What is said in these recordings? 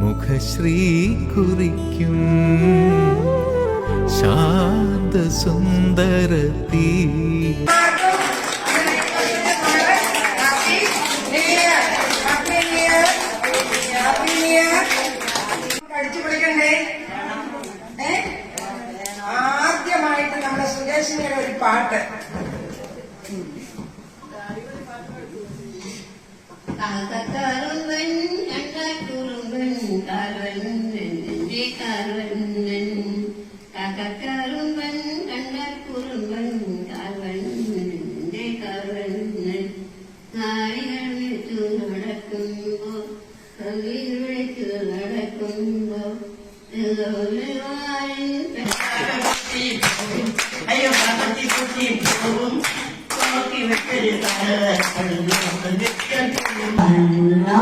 മുഖശ്രീ കുറിക്കും ശാന്ത സുന്ദരത്തീ പഠിച്ചു പഠിക്കണ്ടേ ഏ? ആദ്യമായിട്ട് നമ്മുടെ സുരേഷിന്റെ ഒരു പാട്ട്. കാക്കക്കാരുമ്പൻ കണ്ടക്കുറുമ്പൻ കാൽവണ്ണൻ കാൽവണ്ണൻ കാക്കക്കാരുമ്പൻ കണ്ടക്കുറുമ്പൻ കാൽവണ്ണൻ കാൽവണ്ണൻ നാരികൾ വിളിച്ചു നടക്കുമ്പോ കവി വിളിച്ചു നടക്കുമ്പോ അയ്യോ പാപ്പത്തി കുട്ടി പോകും നോക്കി വെച്ചൊരു നിന്നെ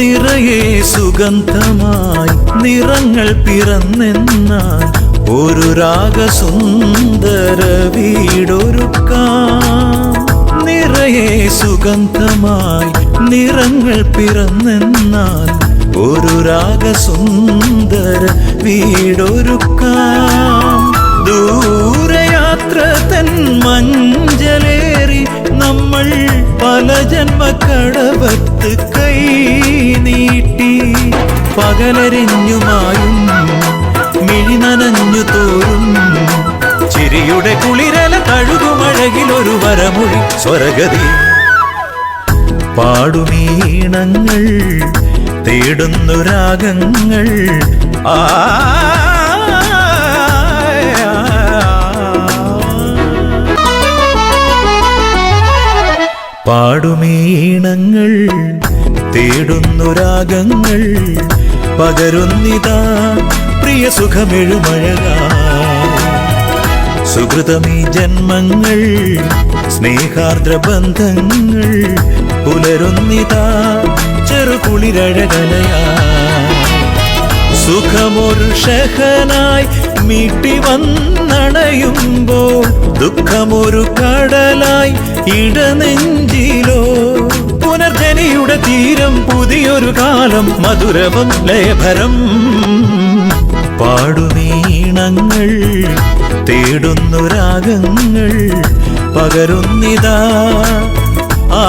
നിറയെ സുഗന്ധമായി നിറങ്ങൾ പിറന്നെന്നാൽ ഒരു രാഗസുന്ദര വീടൊരുക്കാം നിറയെ സുഗന്ധമായി നിറങ്ങൾ പിറന്നെന്നാൽ ഒരു രാഗസുന്ദര വീടൊരുക്കാം ദൂരയാത്ര തൻ ജന്മക്കടവത്ത് കൈ നീട്ടി പകലരിഞ്ഞുമായും മിഴി നനഞ്ഞു തോറും ചിരിയുടെ കുളിരല തഴുകുമഴകിലൊരു വരമൊഴി സ്വരഗതി. പാടുമീണങ്ങൾ തേടുന്നു രാഗങ്ങൾ ആ പാടുമീണങ്ങൾ തേടുന്നു രാഗങ്ങൾ പകരുന്നിതാ പ്രിയ സുഖമെഴുമഴക. സുഹൃതമീ ജന്മങ്ങൾ സ്നേഹാർദ്ര ബന്ധങ്ങൾ പുലരുന്നിതാ ചെറുകുളിരഴകലയാ സുഖമൊരു ഷഹനായി മീട്ടി വന്നണയുമ്പോൾ ദുഃഖമൊരു കടലായി ഇടനെഞ്ചിലോ പുനർജനിയുടെ തീരം പുതിയൊരു കാലം മധുരവം ലയഭരം പാടുമീണങ്ങൾ തേടുന്നു രാഗങ്ങൾ പകരുന്നിതാ. ആ